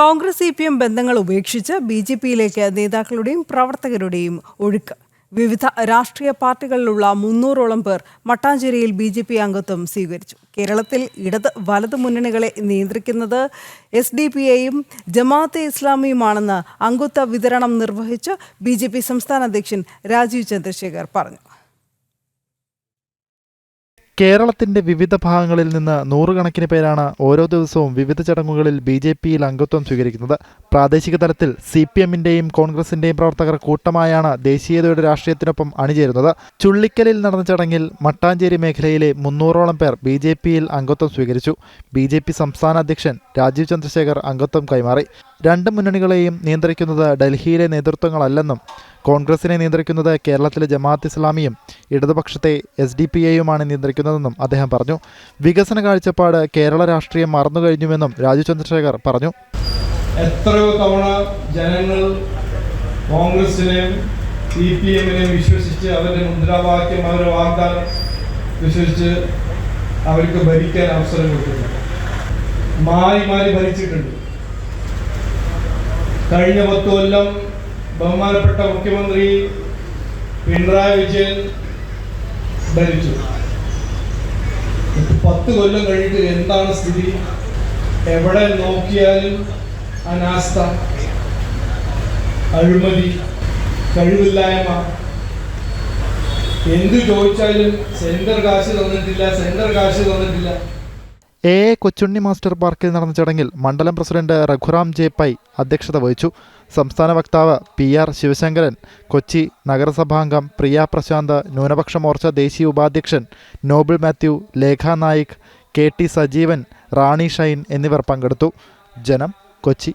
Congress C P M ബന്ധങ്ങൾ ഉപേക്ഷിച്ച് B J പിയിലേക്ക് നേതാക്കളുടെയും പ്രവർത്തകരുടെയും ഒഴുക്ക്. വിവിധ രാഷ്ട്രീയ പാർട്ടികളിലുള്ള മുന്നൂറോളം പേർ മട്ടാഞ്ചേരിയിൽ ബി ജെ പി അംഗത്വം സ്വീകരിച്ചു. കേരളത്തിൽ ഇടത് വലത് മുന്നണികളെ നിയന്ത്രിക്കുന്നത് എസ് ഡി പി എയും ജമാഅത്തെ ഇസ്ലാമിയുമാണെന്ന് അംഗത്വ വിതരണം നിർവഹിച്ച് ബി ജെ പി സംസ്ഥാന അധ്യക്ഷൻ രാജീവ് ചന്ദ്രശേഖർ പറഞ്ഞു. കേരളത്തിന്റെ വിവിധ ഭാഗങ്ങളിൽ നിന്ന് നൂറുകണക്കിന് പേരാണ് ഓരോ ദിവസവും വിവിധ ചടങ്ങുകളിൽ ബി ജെ പിയിൽ അംഗത്വം സ്വീകരിക്കുന്നത്. പ്രാദേശിക തലത്തിൽ സി പി എമ്മിന്റെയും കോൺഗ്രസിന്റെയും പ്രവർത്തകർ കൂട്ടമായാണ് ദേശീയതയുടെ രാഷ്ട്രീയത്തിനൊപ്പം അണിചേരുന്നത്. ചുള്ളിക്കലിൽ നടന്ന ചടങ്ങിൽ മട്ടാഞ്ചേരി മേഖലയിലെ മുന്നൂറോളം പേർ ബി ജെ പിയിൽ അംഗത്വം സ്വീകരിച്ചു. ബി ജെ പി സംസ്ഥാന അധ്യക്ഷൻ രാജീവ് ചന്ദ്രശേഖർ അംഗത്വം കൈമാറി. രണ്ട് മുന്നണികളെയും നിയന്ത്രിക്കുന്നത് ഡൽഹിയിലെ നേതൃത്വങ്ങളല്ലെന്നും കോൺഗ്രസിനെ നിയന്ത്രിക്കുന്നത് കേരളത്തിലെ ജമാഅത്ത് ഇസ്ലാമിയും ഇടതുപക്ഷത്തെ എസ് ഡി പി എയുമാണ് നിയന്ത്രിക്കുന്നതെന്നും അദ്ദേഹം പറഞ്ഞു. വികസന കാഴ്ചപ്പാട് കേരള രാഷ്ട്രീയം മറന്നുകഴിഞ്ഞുവെന്നും രാജു ചന്ദ്രശേഖർ പറഞ്ഞു. എത്രയോ തവണ ജനങ്ങൾ കോൺഗ്രസിനെയും സി പി എമ്മിനെയും വിശ്വസിച്ച് അവരുടെ മുദ്രാവാക്യം അവരുടെ വാഗ്ദാനം വിശ്വസിച്ച് അവർക്ക് ഭരിക്കാൻ അവസരം കൊടുത്തിട്ടുണ്ട്. മാറി മാറി ഭരിച്ചിട്ടുണ്ട്. കഴിഞ്ഞ പത്ത് കൊല്ലം ബഹുമാനപ്പെട്ട മുഖ്യമന്ത്രി പിണറായി വിജയൻ ഭരിച്ചു. പത്ത് കൊല്ലം കഴിഞ്ഞിട്ട് എന്താണ് സ്ഥിതി? എവിടെ നോക്കിയാലും അനാസ്ഥ അഴിമതി കഴിവില്ലായ്മ. എന്ത് ചോദിച്ചാലും സെന്റർ കാശ് തന്നിട്ടില്ല സെന്റർ കാശ് തന്നിട്ടില്ല. എ എ കൊച്ചുണ്ണി മാസ്റ്റർ പാർക്കിൽ നടന്ന ചടങ്ങിൽ മണ്ഡലം പ്രസിഡന്റ് രഘുറാം ജെ പൈ അധ്യക്ഷത വഹിച്ചു. സംസ്ഥാന വക്താവ് പി ആർ ശിവശങ്കരൻ കൊച്ചി നഗരസഭാംഗം പ്രിയ പ്രശാന്ത് ന്യൂനപക്ഷ മോർച്ച ദേശീയ ഉപാധ്യക്ഷൻ നോബിൾ മാത്യു ലേഖ നായിക് കെ ടി സജീവൻ റാണി ഷൈൻ എന്നിവർ പങ്കെടുത്തു. ജനം കൊച്ചി.